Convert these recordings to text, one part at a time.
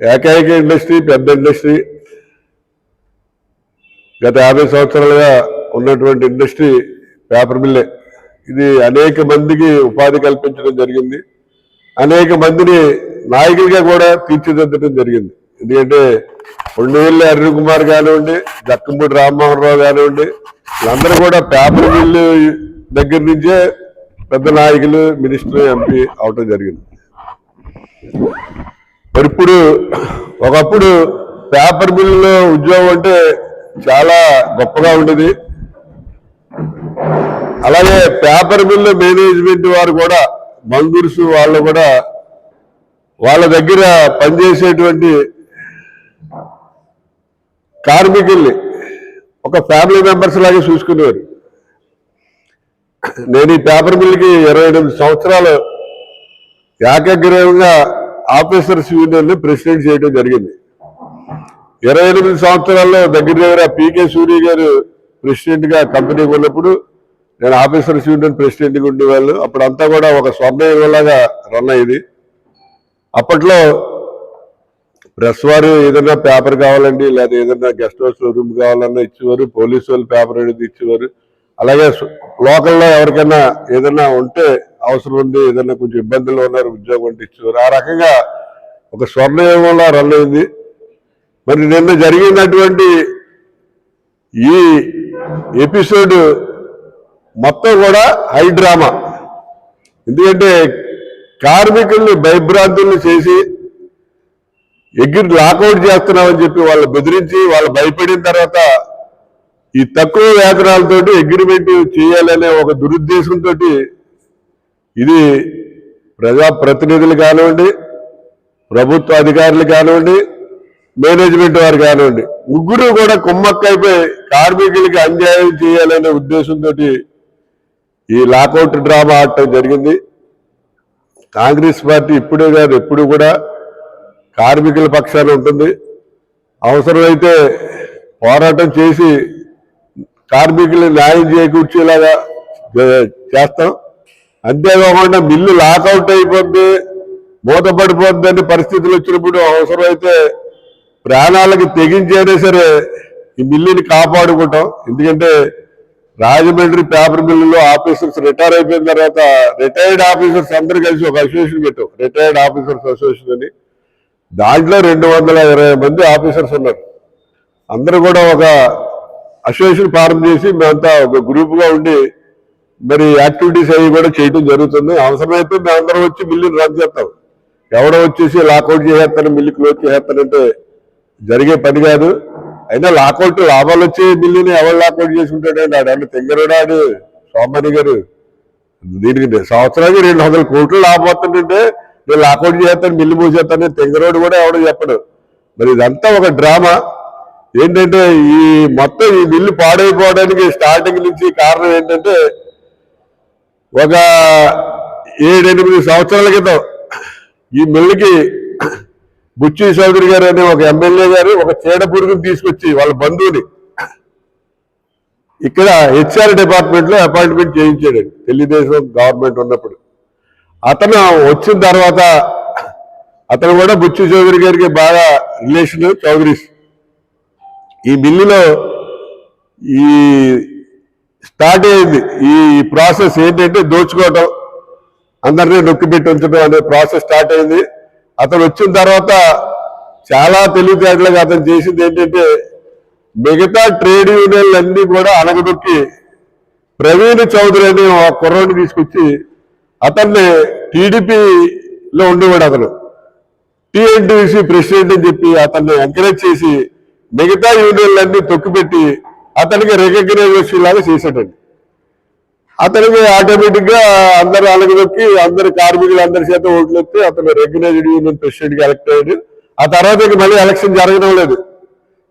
ఏకైక ఇండస్ట్రీ పెద్ద ఇండస్ట్రీ. గత యాభై సంవత్సరాలుగా ఉన్నటువంటి ఇండస్ట్రీ పేపర్ మిల్లే. ఇది అనేక మందికి ఉపాధి కల్పించడం జరిగింది. అనేక మందిని నాయకులుగా కూడా తీర్చిదిద్దడం జరిగింది. ఎందుకంటే ఉండవల్లి అరుణ్ కుమార్ కానివ్వండి దక్కంపూడి రామ్మోహన్ రావు కానివ్వండి వీళ్ళందరూ కూడా పేపర్ మిల్లు దగ్గర నుంచే పెద్ద నాయకులు మినిస్టర్ ఎంపీ అవటం జరిగింది. మరి ఇప్పుడు ఒకప్పుడు పేపర్ మిల్లులో ఉద్యోగం అంటే చాలా గొప్పగా ఉండేది. అలాగే పేపర్ మిల్లు మేనేజ్మెంట్ వారు కూడా మంగూర్స్ వాళ్ళు కూడా వాళ్ళ దగ్గర పనిచేసేటువంటి కార్మికుల్ని ఒక ఫ్యామిలీ మెంబర్స్ లాగే చూసుకునేవారు. నేను ఈ పేపర్ మిల్లుకి ఇరవై ఎనిమిది సంవత్సరాలు ఏకగ్రీవంగా ఆఫీసర్స్ యూనియన్ ప్రెసిడెంట్ చేయడం జరిగింది. ఇరవై ఎనిమిది సంవత్సరాల్లో దగ్గర దగ్గర పీకే సూరి గారు ప్రెసిడెంట్గా కంపెనీకి ఉన్నప్పుడు నేను ఆఫీసర్స్ యూనియన్ ప్రెసిడెంట్గా ఉండేవాళ్ళు. అప్పుడంతా కూడా ఒక స్వర్ణయుగలాగా రన్ అయ్యేది. అప్పట్లో ప్రెస్ వారు ఏదైనా పేపర్ కావాలండి లేదా ఏదైనా గెస్ట్ హౌస్ రూమ్ కావాలన్నా ఇచ్చేవారు పోలీసు వాళ్ళు పేపర్ అనేది ఇచ్చేవారు. అలాగే లోకల్లో ఎవరికైనా ఏదైనా ఉంటే అవసరం ఉంది ఏదైనా కొంచెం ఇబ్బందులు ఉన్నారు ఉద్యోగం అంటే ఇచ్చేవారు. ఆ రకంగా ఒక స్వర్ణయుగంలో రన్ అయింది. మరి నిన్న జరిగినటువంటి ఈ ఎపిసోడ్ మొత్తం కూడా హై డ్రామా. ఎందుకంటే కార్మికుల్ని భయభ్రాంతుల్ని చేసి ఎగ్గిరి లాకౌట్ చేస్తున్నామని చెప్పి వాళ్ళు బెదిరించి వాళ్ళు భయపడిన తర్వాత ఈ తక్కువ వేతనాలతోటి అగ్రిమెంట్ చేయాలనే ఒక దురుద్దేశంతో ఇది ప్రజా ప్రతినిధులు కానివ్వండి ప్రభుత్వ అధికారులు కానివ్వండి మేనేజ్మెంట్ వారు కానివ్వండి ముగ్గురు కూడా కుమ్మక్కైపోయి కార్మికులకి అన్యాయం చేయాలనే ఉద్దేశంతో ఈ లాకౌట్ డ్రామా ఆడటం జరిగింది. కాంగ్రెస్ పార్టీ ఇప్పుడే కాదు ఎప్పుడు కూడా కార్మికుల పక్షాన ఉంటుంది. అవసరమైతే పోరాటం చేసి కార్మికులు న్యాయం చేకూర్చేలాగా చేస్తాం. అంతేకాకుండా మిల్లు లాకౌట్ అయిపోద్ది మూతపడిపోద్ది అనే పరిస్థితులు వచ్చినప్పుడు అవసరమైతే ప్రాణాలకు తెగించైనా సరే ఈ మిల్లుని కాపాడుకుంటాం. ఎందుకంటే రాజమండ్రి పేపర్ మిల్లులో ఆఫీసర్స్ రిటైర్ అయిపోయిన తర్వాత రిటైర్డ్ ఆఫీసర్స్ అందరు కలిసి ఒక అసోసియేషన్ పెట్టాం. రిటైర్డ్ ఆఫీసర్స్ అసోసియేషన్ అని. దాంట్లో రెండు వందల ఇరవై మంది ఆఫీసర్స్ ఉన్నారు. అందరూ కూడా ఒక అసోసియేషన్ ఫారం చేసి మేమంతా ఒక గ్రూప్గా ఉండి మరి యాక్టివిటీస్ అవి కూడా చేయడం జరుగుతుంది. అవసరమైతే మేమందరం వచ్చి మిల్లుని రన్ చేస్తాం. ఎవడో వచ్చేసి లాకౌట్ చేసేస్తాను మిల్లు క్లోజ్ చేసేస్తానంటే జరిగే పని కాదు. అయినా లాకౌట్ లాభాలు వచ్చే మిల్లుని ఎవరు లాకౌట్ చేసుకుంటాడండి ఆడు తెంగరుడా ఆడు సోమని గారు. దీనికి సంవత్సరానికి రెండు వందల కోట్లు లాభం వస్తుందంటే నేను లాకౌట్ చేస్తాను మిల్లు మూసేస్తాను తెంగరోడు కూడా ఎవడో చెప్పడు. మరి ఇదంతా ఒక డ్రామా. ఏంటంటే ఈ మొత్తం ఈ మిల్లు పాడైపోవడానికి స్టార్టింగ్ నుంచి కారణం ఏంటంటే ఒక ఏడెనిమిది సంవత్సరాల క్రితం ఈ మిల్లుకి బుచ్చి చౌదరి గారు అనే ఒక ఎమ్మెల్యే గారు ఒక చీడ పురుగుని తీసుకొచ్చి వాళ్ళ బంధువుని ఇక్కడ హెచ్ఆర్ డిపార్ట్మెంట్లో అపాయింట్మెంట్ చేయించాడు. తెలుగుదేశం గవర్నమెంట్ ఉన్నప్పుడు. అతను వచ్చిన తర్వాత అతను కూడా బుచ్చి చౌదరి గారికి బాగా రిలేషన్ చౌదరీస్. ఈ బిల్లులో ఈ స్టార్ట్ అయింది. ఈ ప్రాసెస్ ఏంటంటే దోచుకోవటం అందరినీ నొక్కి పెట్టి ఉంచడం అనే ప్రాసెస్ స్టార్ట్ అయింది. అతను వచ్చిన తర్వాత చాలా తెలివితేటలుగా అతను చేసింది ఏంటంటే మిగతా ట్రేడ్ యూనియన్లు అన్ని కూడా అనగదొక్కి ప్రవీణ్ చౌదరి అనే ఒక కుర్రోడిని తీసుకొచ్చి అతన్ని టీడీపీలో ఉండేవాడు అతను. టీఎన్టీసీ ప్రెసిడెంట్ అని చెప్పి అతన్ని ఎంకరేజ్ చేసి మిగతా యూనియన్లన్నీ తొక్కిపెట్టి అతనికి రికగ్నైజేషన్ లాగా చేసేటండి అతనికి ఆటోమేటిక్గా అందరు అలగదొక్కి అందరు కార్మికులు అందరి చేత ఓట్లు ఎత్తి అతను రికగ్నైజ్డ్ యూనియన్ ప్రెసిడెంట్గా ఎలక్ట్ అయ్యాడు. ఆ తర్వాత ఇక మళ్ళీ ఎలక్షన్ జరగడం లేదు.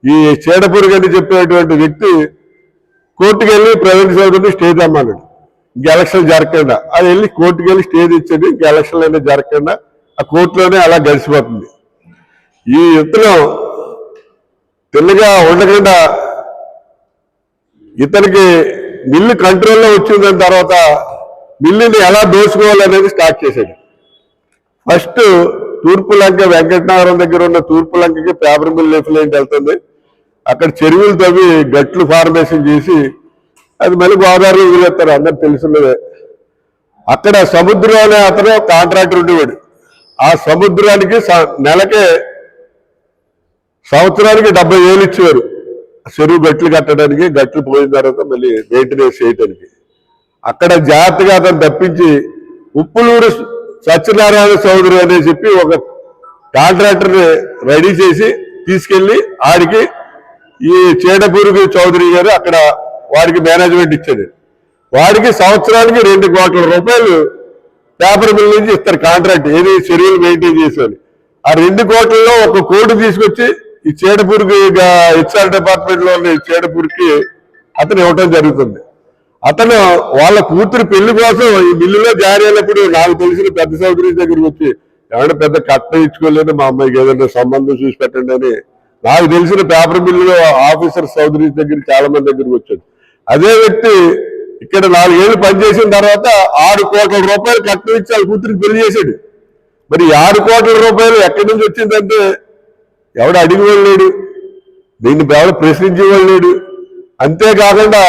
ఈ చేడపూరి అని చెప్పేటువంటి వ్యక్తి కోర్టుకు వెళ్ళి ప్రవీణ్ చౌదరిని స్టే తెమ్మన్నాడు ఇంక ఎలక్షన్ జరగకుండా. అది వెళ్ళి కోర్టుకు వెళ్ళి స్టే తెచ్చాడు ఇంక ఎలక్షన్లు అయినా జరగకుండా ఆ కోర్టులోనే అలా గడిచిపోతుంది. ఈ యుద్ధలో తెల్లగా ఉండకుండా ఇతనికి మిల్లు కంట్రోల్లో వచ్చిన తర్వాత మిల్లుని ఎలా దోచుకోవాలనేది స్టార్ట్ చేశాడు. ఫస్ట్ తూర్పు లంక వెంకటనగరం దగ్గర ఉన్న తూర్పు లంకకి పేపర్ మిల్ లైన్ వెళ్తుంది. అక్కడ చెరువులు తవ్వి గట్లు ఫార్మేషన్ చేసి అది మళ్ళీ గోదావరిలో వదిలేస్తారు అందరు తెలుసున్నదే. అక్కడ సముద్రం అనే అతను కాంట్రాక్టర్ ఉండేవాడు. ఆ సముద్రానికి స- నెలకే సంవత్సరానికి డెబ్బై వేలు ఇచ్చేవారు. చెరువు గట్లు కట్టడానికి గట్లు పోయిన తర్వాత మళ్ళీ మెయింటెనెన్స్ చేయటానికి. అక్కడ జాగ్రత్తగా అతను తప్పించి ఉప్పులూరు సత్యనారాయణ చౌదరి అని చెప్పి ఒక కాంట్రాక్టర్ని రెడీ చేసి తీసుకెళ్ళి ఆడికి ఈ చేడపూరుగు చౌదరి గారు అక్కడ వాడికి మేనేజ్మెంట్ ఇచ్చాడు. వాడికి సంవత్సరానికి రెండు కోట్ల రూపాయలు పేపర్ మిల్ నుంచి ఇస్తారు కాంట్రాక్ట్ ఏది చెరువులు మెయింటైన్ చేసేవాళ్ళు. ఆ రెండు కోట్లలో ఒక కోటి తీసుకొచ్చి ఈ చేడపూరికి హెచ్ఆర్ డిపార్ట్మెంట్లో ఉన్న చేడపూరికి అతను ఇవ్వటం జరుగుతుంది. అతను వాళ్ళ కూతురు పెళ్ళి కోసం ఈ బిల్లులో జారీ అయినప్పుడు నాకు తెలిసిన పెద్ద సౌదరి దగ్గరికి వచ్చి ఏమైనా పెద్ద కట్ట ఇచ్చుకోలేదు మా అమ్మాయికి ఏదైనా సంబంధం చూసి పెట్టండి అని నాకు తెలిసిన పేపర్ బిల్లులో ఆఫీసర్ సౌదరి దగ్గర చాలా మంది దగ్గరికి వచ్చాడు. అదే వ్యక్తి ఇక్కడ నాలుగేళ్ళు పనిచేసిన తర్వాత ఆరు కోట్ల రూపాయలు కట్నం ఇచ్చి వాళ్ళ కూతురికి పెళ్ళి చేశాడు. మరి ఆరు కోట్ల రూపాయలు ఎక్కడి నుంచి వచ్చిందంటే ఎవడు అడిగేవాళ్ళు లేడు. దీన్ని ఎవడు ప్రశ్నించేవాళ్ళు లేడు. అంతేకాకుండా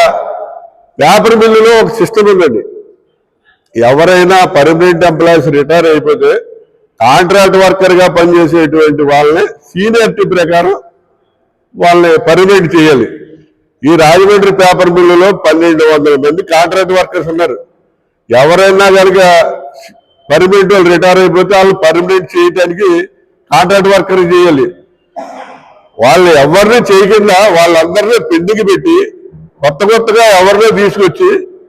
పేపర్ మిల్లులో ఒక సిస్టమ్ ఉందండి. ఎవరైనా పర్మనెంట్ ఎంప్లాయీస్ రిటైర్ అయిపోతే కాంట్రాక్ట్ వర్కర్గా పనిచేసేటువంటి వాళ్ళని సీనియారిటీ ప్రకారం వాళ్ళని పర్మనెంట్ చేయాలి. ఈ రాజమండ్రి పేపర్ మిల్లులో పన్నెండు వందల మంది కాంట్రాక్ట్ వర్కర్స్ ఉన్నారు. ఎవరైనా కనుక పర్మనెంట్ వాళ్ళు రిటైర్ అయిపోతే వాళ్ళు పర్మనెంట్ చేయడానికి కాంట్రాక్ట్ వర్కర్ చేయాలి. వాళ్ళు ఎవరిని చేయకుండా వాళ్ళందరినీ పెండింగ్ పెట్టి కొత్త కొత్తగా ఎవరినో తీసుకొచ్చి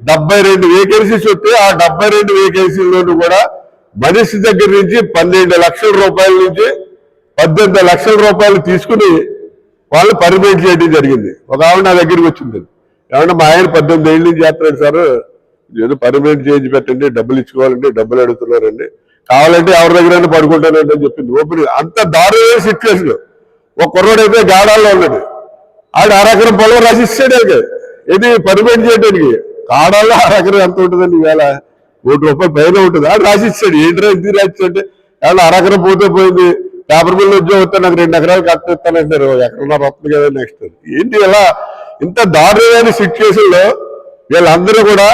డెబ్బై రెండు వేకెన్సీస్ వస్తే ఆ డెబ్బై రెండు వేకెన్సీల్లోనూ కూడా మనిషి దగ్గర నుంచి పన్నెండు లక్షల రూపాయల నుంచి పద్దెనిమిది లక్షల రూపాయలు తీసుకుని వాళ్ళు పర్మిట్ చేయడం జరిగింది. ఒక ఆవిడ నా దగ్గరికి వచ్చింది. ఏమన్నా మా ఆయన పద్దెనిమిది ఏళ్ళ నుంచి చేస్తున్నాడు సార్. నేను పర్మిట్ చేయించి పెట్టండి డబ్బులు ఇచ్చుకోవాలండి డబ్బులు అడుగుతున్నారండి. కావాలంటే ఎవరి దగ్గరైనా పడుకుంటానండి అని చెప్పింది. ఓపెన్ అంత దారుణమైన సిచ్యువేషన్ ఒక కుర్రోడు గాడాల్లో ఉన్నాడు. ఆడు అరకరం పొలం రాసిస్తాడు ఇది పర్మిట్ చేయడానికి కాడాల్లో అరకరం ఎంత ఉంటుందండి ఇవాళ కోటి రూపాయలు పైన ఉంటుంది. ఆడు రాసిస్తాడు. ఏంటి ఇది రాసిస్తాడు? ఏమన్నా అరకరం పోతే పోయింది. పేపర్ బిల్ ఉద్యోగం వస్తే నాకు రెండు ఎకరాలు కట్టిస్తానంటారు ఎకరన్నర వస్తుంది కదా నెక్స్ట్. ఏంటి ఇలా ఇంత దారుణమైన సిచ్యువేషన్లో వీళ్ళందరూ కూడా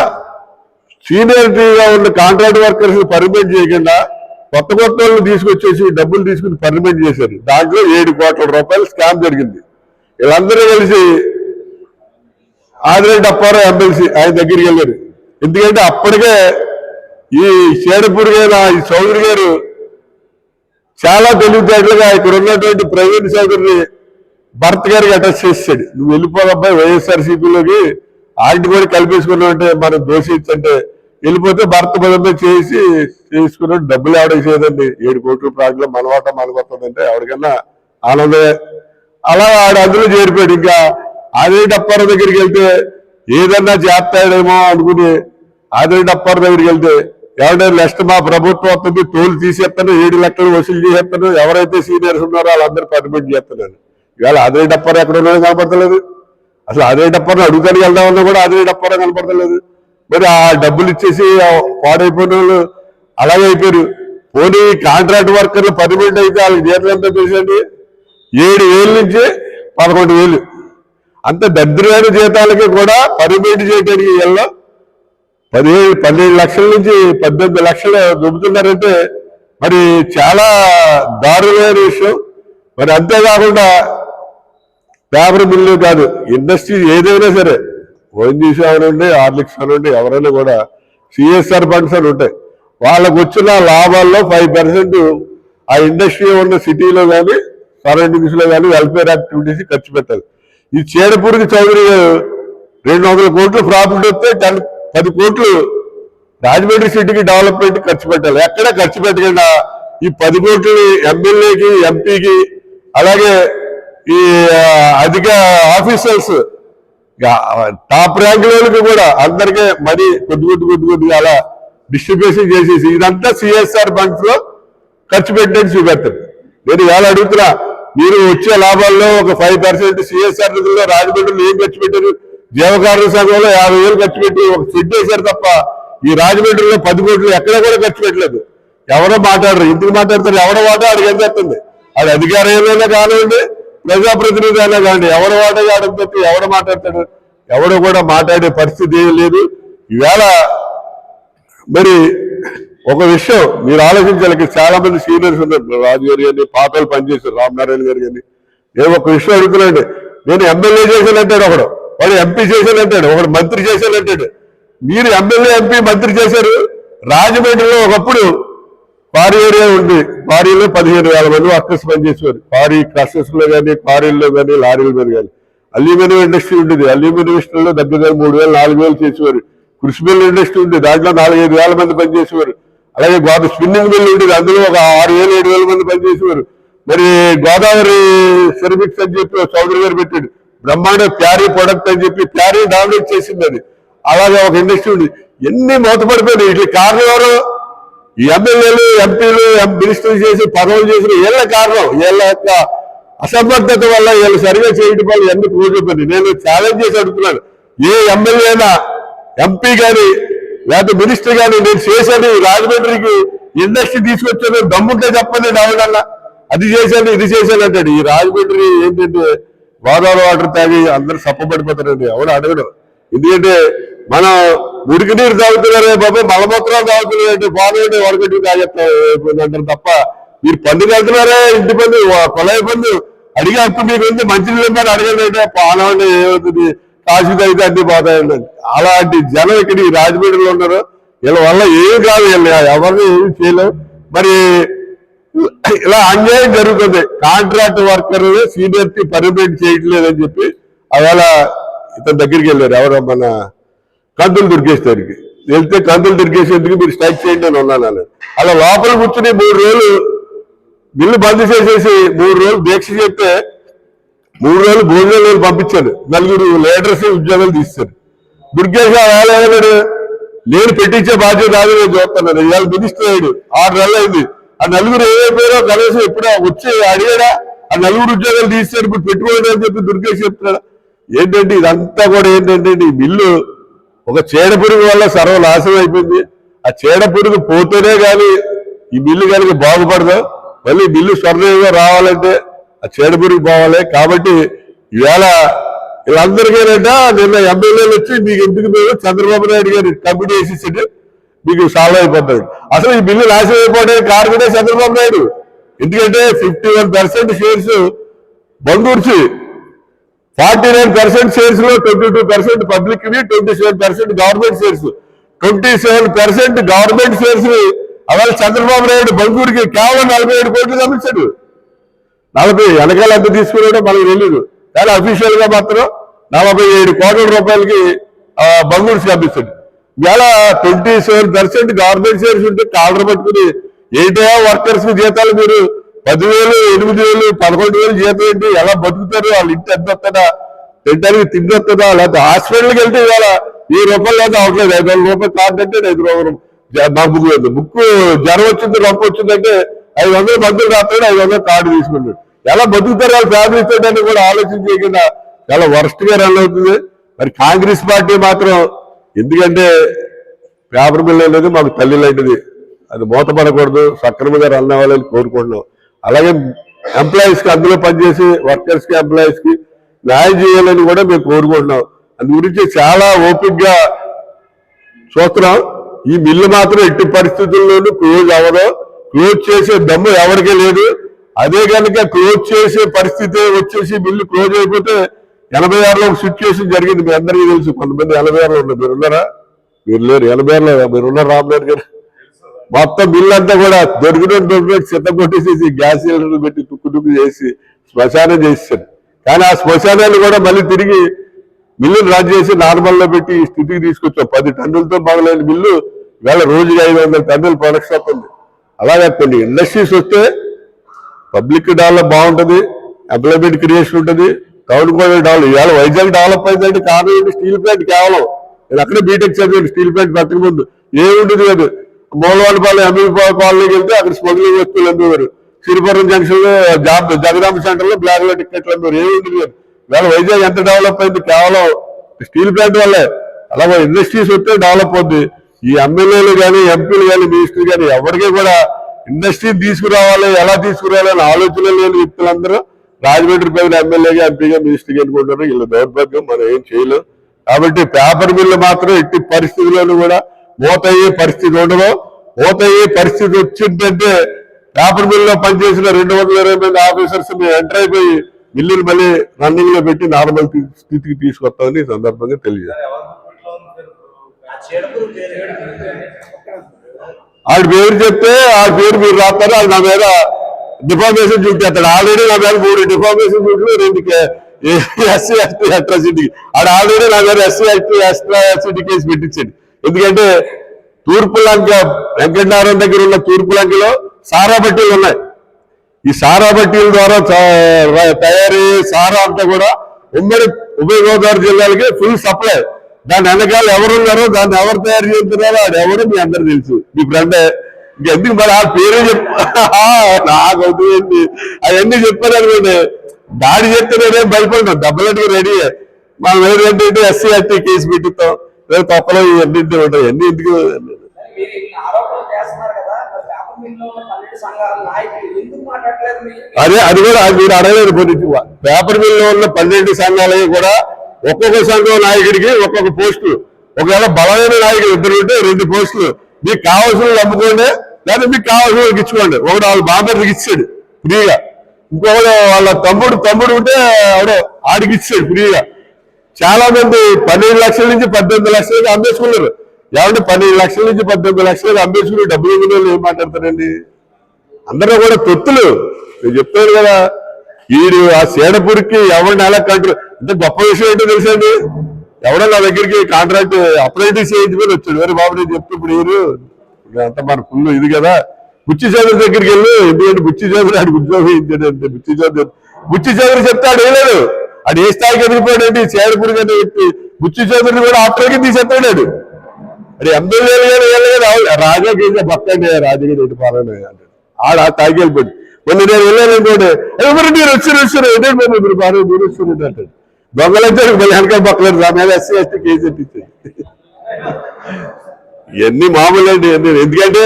సీనియరిటీగా ఉన్న కాంట్రాక్ట్ వర్కర్స్ పర్మిట్ చేయకుండా కొత్త కొత్త వాళ్ళు తీసుకొచ్చేసి డబ్బులు తీసుకుని పర్మిట్ చేశారు. దాంట్లో ఏడు కోట్ల రూపాయలు స్కామ్ జరిగింది. వీళ్ళందరూ కలిసి ఆదిరే అప్పారావు ఎమ్మెల్సీ ఆయన దగ్గరికి వెళ్ళారు. ఎందుకంటే అప్పటికే ఈ చేడపూడి గారు ఈ చౌదరి గారు చాలా తెలివితేటలుగా ఇక్కడ ఉన్నటువంటి ప్రవీణ్ చౌదరిని భర్త గారికి అటాచ్ చేసాడు నువ్వు వెళ్ళిపోదబ్బాయి వైఎస్ఆర్సీపీలోకి ఆంటీ కూడా కలిపేసుకున్నావు మనం దోషించంటే వెళ్ళిపోతే భర్త బదంలో చేసి చేసుకున్నాడు డబ్బులు ఆడేసేదండి ఏడు కోట్ల ప్రాంతంలో మనవాట మనకొస్తుందంటే ఎవరికన్నా ఆనందమే. అలా ఆడు అందులో చేరిపోయాడు. ఇంకా అదే డప్పార దగ్గరికి వెళ్తే ఏదన్నా చేస్తాడేమో అనుకుని అదే డప్పార దగ్గరికి వెళ్తే ఎవరైనా నెక్స్ట్ మా ప్రభుత్వం వస్తుంది టోల్ తీసేస్తాను ఏడు లక్షలు వసూలు చేసేస్తాను ఎవరైతే సీనియర్స్ ఉన్నారో వాళ్ళందరూ పర్మిట్ చేస్తున్నాను. ఇవాళ అదే డప్పార ఎక్కడ ఉన్నాడో కనపడతలేదు. అసలు అదే డప్పారని అడుగుతానికి వెళ్దామన్నా కూడా అదే డప్పార కనపడతలేదు. మరి ఆ డబ్బులు ఇచ్చేసి పాడైపోయిన వాళ్ళు అలాగే అయిపోయారు. పోనీ కాంట్రాక్ట్ వర్కర్లు పర్మిట్ అయితే వాళ్ళకి జీతం ఎంత తెలుసండి ఏడు వేల నుంచి పదకొండు వేలు. అంత దరిద్రమైన జీతాలకి కూడా పర్మిట్ చేయడానికి వీళ్ళు పదిహేడు పన్నెండు లక్షల నుంచి పద్దెనిమిది లక్షలు దొబ్బుతున్నారంటే మరి చాలా దారుణమైన విషయం. మరి అంతేకాకుండా పేపర్ బిల్లు కాదు ఇండస్ట్రీ ఏదైనా సరే ఓఎన్జీసీ అవనండి ఆర్లిక్స్ అనండి ఎవరైనా కూడా సిఎస్ఆర్ ఫండ్స్ అని ఉంటాయి. వాళ్ళకు వచ్చిన లాభాల్లో ఫైవ్ పర్సెంట్ ఆ ఇండస్ట్రీ ఉన్న సిటీలో కానీ సరౌండింగ్స్లో కానీ వెల్ఫేర్ యాక్టివిటీస్ ఖర్చు పెట్టాలి. ఈ చేడపూరికి చౌదరి గారు రెండు వందల కోట్లు ప్రాఫిట్ వస్తే టెన్ పది కోట్లు రాజమండ్రి సిటీకి డెవలప్మెంట్ ఖర్చు పెట్టాలి. ఎక్కడ ఖర్చు పెట్టకుండా ఈ పది కోట్లు ఎమ్మెల్యేకి ఎంపీకి అలాగే ఈ అధిక ఆఫీసర్స్ టాప్ ర్యాంక్ వాళ్ళకి కూడా అందరికీ మరీ కొద్ది కొద్ది కొద్ది కొద్దిగా అలా డిస్ట్రిబ్యూషన్ చేసేసి ఇదంతా సిఎస్ఆర్ ఫండ్స్లో ఖర్చు పెట్టేది చూపెడతారు నేను ఇవాళ అడుగుతున్నా మీరు వచ్చే లాభాల్లో ఒక ఫైవ్ పర్సెంట్ సిఎస్ఆర్ నిధుల్లో రాజమండ్రిలో ఏం ఖర్చు పెట్టారు? జీవకారుణ సంఘంలో యాభై వేలు ఖర్చు పెట్టి ఒక షెడ్ వేశారు తప్ప ఈ రాజమండ్రిలో పది కోట్లు ఎక్కడ కూడా ఖర్చు పెట్టలేదు. ఎవరో మాట్లాడరు ఇంటికి మాట్లాడతారు ఎవడో వాటో ఆడికి అది చేస్తుంది అది అధికారైనా కానివ్వండి ప్రజాప్రతినిధి అయినా కానీ ఎవరు వాటో ఆడని మాట్లాడతాడు ఎవడు కూడా మాట్లాడే పరిస్థితి ఏం లేదు. ఈవేళ మరి ఒక విషయం మీరు ఆలోచించాలి చాలా మంది సీనియర్స్ ఉన్నారు రాజు గారు కానీ పాపలు పనిచేశారు రామనారాయణ గారు కానీ నేను ఒక విషయం అడుగుతున్నాండి నేను ఎమ్మెల్యే చేశానంటాడు ఒకడు వాడు ఎంపీ చేశానంటాడు ఒకడు మంత్రి చేశానంటాడు. మీరు ఎమ్మెల్యే ఎంపీ మంత్రి చేశారు. రాజమండ్రిలో ఒకప్పుడు క్వారీ ఏరియా ఉంది. క్వారీలో పదిహేను వేల మంది వర్కర్స్ పనిచేసేవారు. క్వారీ క్రషెస్లో కానీ క్వారీల్లో కానీ లారీల మీద కానీ అల్యూమినియం ఇండస్ట్రీ ఉండేది. అల్యూమినియం ఇండస్ట్రీలో దగ్గర దగ్గర మూడు వేలు నాలుగు వేలు చేసేవారు. కృషి మిల్ ఇండస్ట్రీ ఉంది. దాంట్లో నాలుగైదు వేల మంది పనిచేసేవారు. అలాగే గోదా స్పిన్నింగ్ మిల్ ఉండేది. అందులో ఒక ఆరు వేలు ఏడు వేల మంది పనిచేసేవారు. మరి గోదావరి సెరమిక్స్ అని చెప్పి చౌదరి గారు పెట్టాడు. బ్రహ్మాండ ప్యారీ ప్రొడక్ట్ అని చెప్పి ప్యారీ డామినేట్ చేసింది అది. అలాగే ఒక ఇండస్ట్రీ ఉంది. ఎన్ని మూతపడిపోయినాయి. ఇట్లా కారణం ఎవరో? ఎమ్మెల్యేలు ఎంపీలు మినిస్టర్లు చేసి పదవులు చేసిన వీళ్ళ కారణం వీళ్ళ యొక్క అసమర్థత వల్ల వీళ్ళు సరిగా చేయడం వల్ల ఎందుకు ఓడిపోయింది నేను ఛాలెంజ్ చేసి అడుగుతున్నాను. ఏ ఎమ్మెల్యేనా అయినా ఎంపీ గాని లేకపోతే మినిస్టర్ కానీ నేను చేశాను రాజమండ్రికి ఇండస్ట్రీ తీసుకొచ్చాను దమ్ముంటే చెప్పండి రావడల్లా అది చేశాను ఇది చేశాను అంటాడు. ఈ రాజమండ్రి ఏంటంటే గోదావరి వాటర్ తాగి అందరూ సప్పబడిపోతారండి. ఎవరు అడగడం ఎందుకంటే మనం మురికి నీరు తాగుతున్నారే బాబు? మలమూత్రాలు తాగుతున్నారు బాగుంటే వరకటి తాగేస్తారు తప్ప మీరు పండుగ వెళ్తున్నారే ఇంటి పందు కొలయ పందు? అడిగే హక్కు మీకు ఉంది. మంచినీళ్ళు అడగండి పానం ఏమవుతుంది కాశీ తాగితే అన్ని పోతాయండి అలాంటి జనం ఇక్కడ ఈ రాజమండ్రిలో ఉన్నారు. వీళ్ళ వల్ల ఏం కాదు వీళ్ళు. ఎవరిని ఏమి చేయలేం మరి ఇలా అన్యాయం జరుగుతుంది. కాంట్రాక్ట్ వర్కర్ సీనియర్టీ పర్మిట్ చేయట్లేదని చెప్పి అవేళ ఇతని దగ్గరికి వెళ్ళారు ఎవరో మన కందులు దుర్గేష్ వెళ్తే కందులు దొరికేసేందుకు మీరు స్ట్రైక్ చేయండి అని ఉన్నాను అన్నాడు. అలా లోపల కూర్చుని మూడు రోజులు బిల్లు బంద్ చేసేసి మూడు రోజులు దీక్ష చెప్తే మూడు రోజులు భోజనాలు పంపించారు నలుగురు లీడర్స్ ఉద్యోగాలు తీస్తారు దుర్గేష్ ఆ నేను పెట్టించే బాధ్యత రాదు నేను చూస్తున్నాను ఇవాళ మినిస్టర్ అయ్యాడు. ఆరు నెలలు అయింది. ఆ నలుగురు ఏమైపోయారో కనీసం ఎప్పుడో వచ్చి అడిగాడా? ఆ నలుగురు ఉద్యోగాలు తీస్తారు ఇప్పుడు పెట్టుకోండి అని చెప్పి దుర్గేష్ చెప్తున్నాడు. ఏంటంటే ఇదంతా కూడా ఏంటంటే ఈ బిల్లు ఒక చీడ పురుగు వల్ల సర్వనాశనం అయిపోయింది. ఆ చీడ పురుగు పోతేనే కానీ ఈ బిల్లు కనుక బాగుపడదు? మళ్ళీ బిల్లు స్వర్ణంగా రావాలంటే ఆ చీడ పురుగు పోవాలి. కాబట్టి ఈవేళ వీళ్ళందరికీ నిన్న ఎమ్మెల్యేలు వచ్చి మీకు ఎందుకు మీరు చంద్రబాబు నాయుడు గారు కమిటీ వేసేసాడు మీకు సాల్వ్ అయిపోతుంది. అసలు ఈ బిల్లు నాశనం అయిపోవడానికి కారణమే చంద్రబాబు నాయుడు. ఎందుకంటే ఫిఫ్టీ వన్ పర్సెంట్ షేర్స్ బంగూర్చి forty nine percent షేర్స్లో twenty two percent public twenty seven percent government shares twenty seven percent government షేర్స్ని Chandrababu Naidu బంగూరికి కేవలం నలభై ఏడు కోట్లు పంపించాడు నలభై వెనకాల ఎంత తీసుకున్నాడో మనకు తెలియదు కానీ అఫీషియల్గా మాత్రం నలభై ఏడు కోట్ల రూపాయలకి బంగూర్స్ పంపించాడు ఇవాళ twenty seven percent government shares ఉంటే కాలర్ పట్టుకుని ఏంటో వర్కర్స్ జీతాలు మీరు పదివేలు ఎనిమిది వేలు పదకొండు వేలు జీతం ఏంటి? ఎలా బతుకుతారు? వాళ్ళ ఇంటి ఎంత వస్తుందా? తింటానికి తిండి వస్తుందా? లేకపోతే హాస్పిటల్కి వెళ్తే ఇవాళ ఈ రూపాయలు లేదా అవట్లేదు. ఐదు వందల రూపాయలు కార్డు అంటే ఐదు రూపాయలు. జ- నాకు బుక్ లేదు. బుక్ జ్వరం వచ్చింది రొప్ప వచ్చిందంటే ఐదు వందలు మందులు రాస్తాడు ఐదు వందలు కార్డు తీసుకుంటాడు. ఎలా బతుకుతారు వాళ్ళ ఫ్యామిలీ తోటి కూడా ఆలోచన చేయకుండా చాలా వరస్ట్గా రన్ అవుతుంది. మరి కాంగ్రెస్ పార్టీ మాత్రం ఎందుకంటే పేపర్ మిల్ అనేది మాకు తల్లి లాంటిది అది మూతపడకూడదు. సక్రమంగా రన్ అవ్వాలని కోరుకుంటున్నాం. అలాగే ఎంప్లాయీస్కి అందులో పనిచేసే వర్కర్స్కి కి న్యాయం చేయాలని కూడా మేము కోరుకుంటున్నాం. అందు గురించి చాలా ఓపిక్గా చూస్తున్నాం. ఈ మిల్లు మాత్రం ఎట్టి పరిస్థితుల్లోనూ క్లోజ్ అవ్వదు. క్లోజ్ చేసే దమ్ము ఎవరికీ లేదు. అదే కనుక క్లోజ్ చేసే పరిస్థితి వచ్చేసి మిల్లు క్లోజ్ అయిపోతే ఎనభై ఆరులో ఒక సిచ్యువేషన్ జరిగింది. మీ అందరికీ తెలుసు కొంతమంది ఎనభై ఆరులో ఉన్నారు. మీరు ఉన్నారా? మీరు లేరు. ఎనభై ఆరులో మీరు ఉన్నారు రామ్ గారు? మొత్తం బిల్లు అంతా కూడా దొరికిన దొరికినట్టు చెత్త కొట్టేసేసి గ్యాస్ సిలిండర్లు పెట్టి తుక్కు టుక్కు చేసి శ్మశానం చేసేసారు కానీ ఆ శ్మశానాన్ని కూడా మళ్ళీ తిరిగి మిల్లును రన్ చేసి నార్మల్లో పెట్టి ఈ స్థితికి తీసుకొచ్చాం. పది టన్నులతో మొదలైన మిల్లు వేళ రోజుకి ఐదు వందల టన్నులు ప్రొడక్షన్ అవుతుంది అలాగే కొన్ని ఇండస్ట్రీస్ వస్తే పబ్లిక్ డెవలప్ బాగుంటది ఎంప్లాయ్మెంట్ క్రియేషన్ ఉంటుంది టౌన్ కూడా డెవలప్. ఇవాళ వైజాగ్ డెవలప్ అయిందంటే కారణం ఏంటి? స్టీల్ ప్లాంట్ కేవలం. నేను అక్కడే బీటెక్ చదివాను స్టీల్ ప్లాంట్ పెట్టకముందు ఏముంటుంది లేదు మూలవాడపాలెం ఎంబీ కాలనీకి వెళ్తే అక్కడ స్మగ్లింగ్ వస్తువులు అమ్మేవారు సిరిపురం జంక్షన్లో జాబ్ జగదాంబ సెంటర్లో బ్లాక్లో టికెట్లు అమ్మేవారు ఏమి లేదు ఇవాళ వైజాగ్ ఎంత డెవలప్ అయింది? కేవలం స్టీల్ ప్లాంట్ వల్లే. అలాగే ఇండస్ట్రీస్ వస్తే డెవలప్ అవుద్ది. ఈ ఎమ్మెల్యేలు కానీ ఎంపీలు కానీ మినిస్టర్లు కానీ ఎవరికి కూడా ఇండస్ట్రీ తీసుకురావాలి ఎలా తీసుకురావాలి అనే ఆలోచన లేని వ్యక్తులందరూ రాజమండ్రి పైన ఎమ్మెల్యేగా ఎంపీగా మినిస్టర్గా అనుకుంటున్నారు వీళ్ళ దౌర్భాగ్యం మనం ఏం చేయలేం. కాబట్టి పేపర్ బిల్లు మాత్రం ఎట్టి పరిస్థితుల్లోనూ కూడా మూత పరిస్థితి ఉండదు. మూత పరిస్థితి వచ్చిందంటే పేపర్ మిల్లో పనిచేసిన రెండు వందల ఇరవై మంది ఆఫీసర్స్ ఎంటర్ అయిపోయి మిల్లులు మళ్ళీ రన్నింగ్లో పెట్టి నార్మల్ స్థితికి తీసుకొస్తామని ఈ సందర్భంగా తెలియజేస్తాను. పేరు ఆడి పేరు చెప్తే ఆ పేరు మీరు రాస్తారు. అది నా మీద డిఫార్మేషన్ చూపిస్తాడు ఆల్రెడీ నా మీద మూడు డిఫార్మేషన్ చూపి రెండు ఎస్సీ ఎస్టీ అట్రాసిటీ. ఆడ ఆల్రెడీ నా మీద ఎస్సీ ఎస్టీ అట్రాసిటీ కేసు పెట్టించండి. ఎందుకంటే తూర్పు లంక వెంకటనారాయణ దగ్గర ఉన్న తూర్పు లంకలో సారా బట్టీలు ఉన్నాయి. ఈ సారా బట్టీల ద్వారా తయారయ్యే సారా అంతా కూడా ఉమ్మడి ఉభయ గోదావరి జిల్లాలకి ఫుల్ సప్లై దాని వెనకాల ఎవరున్నారో దాన్ని ఎవరు తయారు చేస్తున్నారో అది ఎవరు మీ అందరు తెలుసు. మీ ఫ్రెండ్. ఎందుకు మరి ఆ పేరే చెప్ నాకు అవుతుంది అవన్నీ చెప్పారు అనుకోండి. దాడి చెప్తే నేనేం భయపడినా. దెబ్బలకి రెడీ. మనం ఏంటంటే ఎస్సీ ఎస్టీ కేసు పెట్టిస్తాం. లేదా తప్పలో ఇవన్నీ ఉంటాయి. అన్ని ఎందుకు అదే అది కూడా మీరు అడగలేదు కొన్ని పేపర్ మిల్లో ఉన్న పన్నెండు సంఘాలకి కూడా ఒక్కొక్క సంఘం నాయకుడికి ఒక్కొక్క పోస్టు. ఒకవేళ బలమైన నాయకుడు ఇద్దరు ఉంటే రెండు పోస్టులు. మీకు కావాల్సిన నమ్ముకోండి లేదా మీకు కావాల్సిన వాళ్ళకి ఇచ్చుకోండి. ఒకడు వాళ్ళ బాంబర్కి ఇచ్చాడు ఫ్రీగా. ఇంకొకడు వాళ్ళ తమ్ముడు తమ్ముడు ఉంటే ఆవిడ ఆడికి ఇచ్చాడు ఫ్రీగా. చాలా మంది పన్నెండు లక్షల నుంచి పద్దెనిమిది లక్షలకి అమ్మేసుకున్నారు ఏమంటే పన్నెండు లక్షల నుంచి పద్దెనిమిది లక్షలకి అమ్మేసుకుని డబ్బులు ఇవ్వని ఏం మాట్లాడతారండి? అందరూ కూడా తొత్తులు. నేను చెప్తాను కదా వీడు ఆ సేడపూరికి ఎవరిని ఎలా కంట్రోల్ అంటే గొప్ప విషయం ఏంటో తెలుసండి ఎవడో నా దగ్గరికి కాంట్రాక్ట్ అప్రైటిస్ చేయించుకొని వచ్చాడు. వేరే బాబు నేను చెప్తే ఇప్పుడు వీరు అంత మన ఫుల్ ఇది కదా. బుచ్చి చౌదరి దగ్గరికి వెళ్ళి. ఎందుకంటే బుచ్చి చౌదరి ఆడికి ఉద్యోగం ఇచ్చాడు అంటే బుచ్చి చౌదరి బుచ్చి చౌదరి చెప్తాడు ఆడు అది ఏ స్థాయికి ఎదిగిపోయాడు ఏంటి సేడపూరి కానీ వ్యక్తి బుచ్చి చౌదరిని కూడా ఆఫ్టర్కి తీసేస్తాడు. అది ఎమ్మెల్యేలు కానీ వీళ్ళు కానీ ఆవిడ- రాజా కేసే పక్కండి రాజకీయ రెడ్డి పాలన అంటాడు. ఆడ ఆ స్థాయికి వెళ్ళిపోయాడు. మొన్న నేను వెళ్ళాను అనుకోండి ఎవరు మీరు? వచ్చారు వచ్చారు ఏంటంటే మేము మీరు బాగా మీరు వచ్చారు అంటాడు. దొంగలు వచ్చారు మళ్ళీ వెనకాల పక్కలేదు నా మీద ఎస్సీ ఎస్టీ కేసు ఎట్టించాడు ఇవన్నీ మామూలు అండి ఇవన్నీ ఎందుకంటే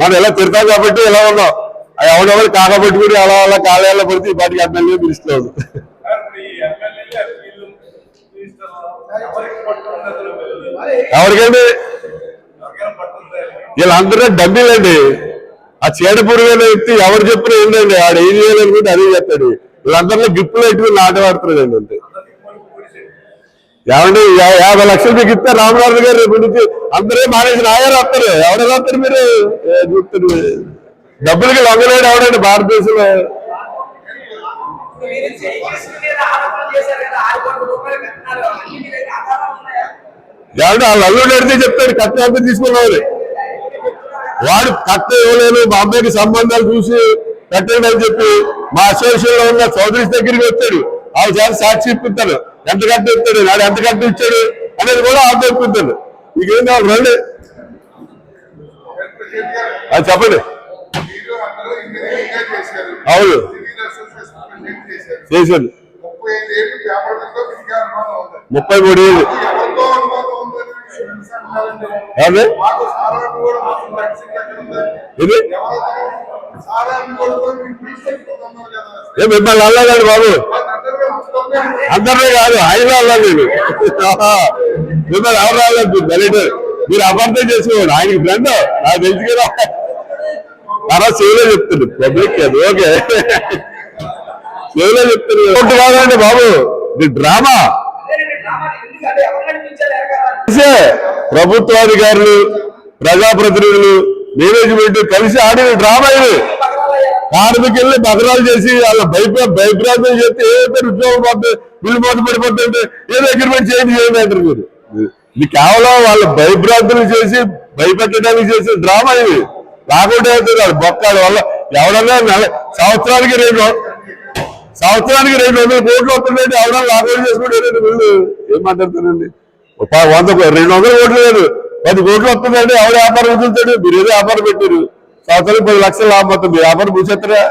మనం ఎలా తిడతాం కాబట్టి ఎలా ఉన్నాం? ఆ ఎవడెవరు కాకపట్టుకుని అలా అలా కాలేళ్ళ పడితే ఈ పాటికి ఎమ్మెల్యే పిలుస్తున్నాడు ఎవరికండి వీళ్ళందరూ డబ్బీలండి. ఆ చీడపురుగు అనే వ్యక్తి ఎవరు చెప్పిన ఏంటండి ఆడు ఏం చేయాలనుకుంటే అదే చెప్తాడు వీళ్ళందరిలో గిప్పులు పెట్టుకుని నాటవాడుతున్నాడు అంతే. ఏమండి? యాభై లక్షలు మీకు ఇస్తే రామనాథ్ గారు రేపు నుంచి అందరూ మానేసి నాగారు వస్తారు. ఎవరు వస్తారు మీరు? ఏ చూస్తారు డబ్బులకి లొంగలేడు ఎవడండి? భారతదేశంలో. మీరు జైకేశ్వరి మీద ఆరోపణలు చేశారు కదా ఆరు కోట్ల రూపాయలు కట్టినారు అన్ని మీ దగ్గర ఆధారాలు ఉన్నాయా? ఏమంటే వాళ్ళు అల్లుడు అడిగితే చెప్తాడు కట్ట అంతా తీసుకున్నారు వాడు కట్ట ఇవ్వలేదు మా అమ్మాయికి సంబంధాలు చూసి కట్టండి అని చెప్పి మా అసోసియేషన్ ఉన్న చౌదరి దగ్గరికి వచ్చాడు. ఆ చేత సాక్షి ఇప్పిస్తాడు ఎంత కట్ట ఇస్తాడు నాడు ఎంత కట్ట ఇచ్చాడు? అనేది కూడా ఆమె ఇప్పిస్తాడు మీకేం కావాలి? రండి. అది చెప్పండి మీరు అందరూ ఇంజనీరింగ్ చేశారు అవును. చేశారు. ముప్పై మూడు ఏళ్ళు. ఇది ఏ మిమ్మల్ని అల్లాలండి బాబు. అందరినీ కాదు ఆయన అల్లాలి నేను మిమ్మల్ని ఎవరు బయట మీరు అబద్ధం చేసుకోండి ఆయనకి ఫ్రెండ్ నాకు తెలుసు కదా. తర్వాత సేవలో చెప్తుంది. పబ్లిక్ అది ఓకే. సేవలో చెప్తుంది. కాదండి బాబు. ఇది డ్రామా. ప్రభుత్వాధికారులు ప్రజాప్రతినిధులు మేనేజ్మెంట్ కలిసి ఆడిన డ్రామా ఇది. కార్మికుల్ని బకరాలు చేసి వాళ్ళ భయప భయభ్రాంతం చేస్తే ఏ పేరు ఉద్యోగం పోతే బిల్లు పోతే పడిపోతుంటే ఏదో అగ్రిమెంట్ చేయండి చేయండి అంటారు మీరు ఇది కేవలం వాళ్ళ భయభ్రాంతులు చేసి భయపెట్టడానికి చేసిన డ్రామా ఇది. రాకుండా అవుతుంది బొక్కాడు వల్ల ఎవడన్నా సంవత్సరానికి రెండు సంవత్సరానికి రెండు వందల కోట్లు వస్తుందండి ఎవడన్నా లాభం చేసుకుంటే వీళ్ళు ఏం మాట్లాడుతారండి ఒక వంద రెండు వందల కోట్లు లేదు. పది కోట్లు వస్తుందండి ఎవరు వ్యాపారం వదులుతాడు మీరు ఏదో వ్యాపారం పెట్టారు. సంవత్సరానికి పది లక్షలు లాభం వస్తుంది. మీరు వ్యాపారం పూసేస్తారా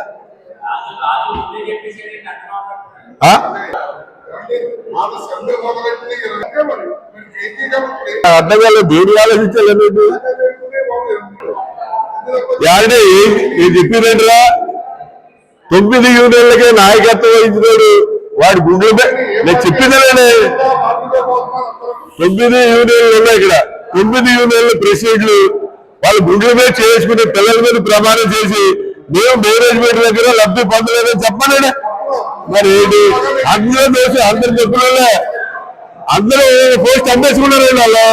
అర్థం కాలేదు. దేని ఆలోచించాలి యాడే నేను చెప్పినట్టురా తొమ్మిది యూనియన్లకే నాయకత్వం వహించినాడు. వాడి గుండె నేను చెప్పిందనే తొమ్మిది యూనియన్లు ఉన్నాయి ఇక్కడ. తొమ్మిది యూనియన్ల ప్రెసిడెంట్లు. వాళ్ళు గుండెల మీద చేసుకుని పిల్లల మీద ప్రమాణం చేసి మేము మేనేజ్మెంట్ దగ్గర లబ్ధి పొందలేదని చెప్పలేడే మరి ఏంటి? అందరూ దోషి అందరు చెప్పులే అందరూ పోస్ట్ అమ్మేసుకున్నారు వాళ్ళు.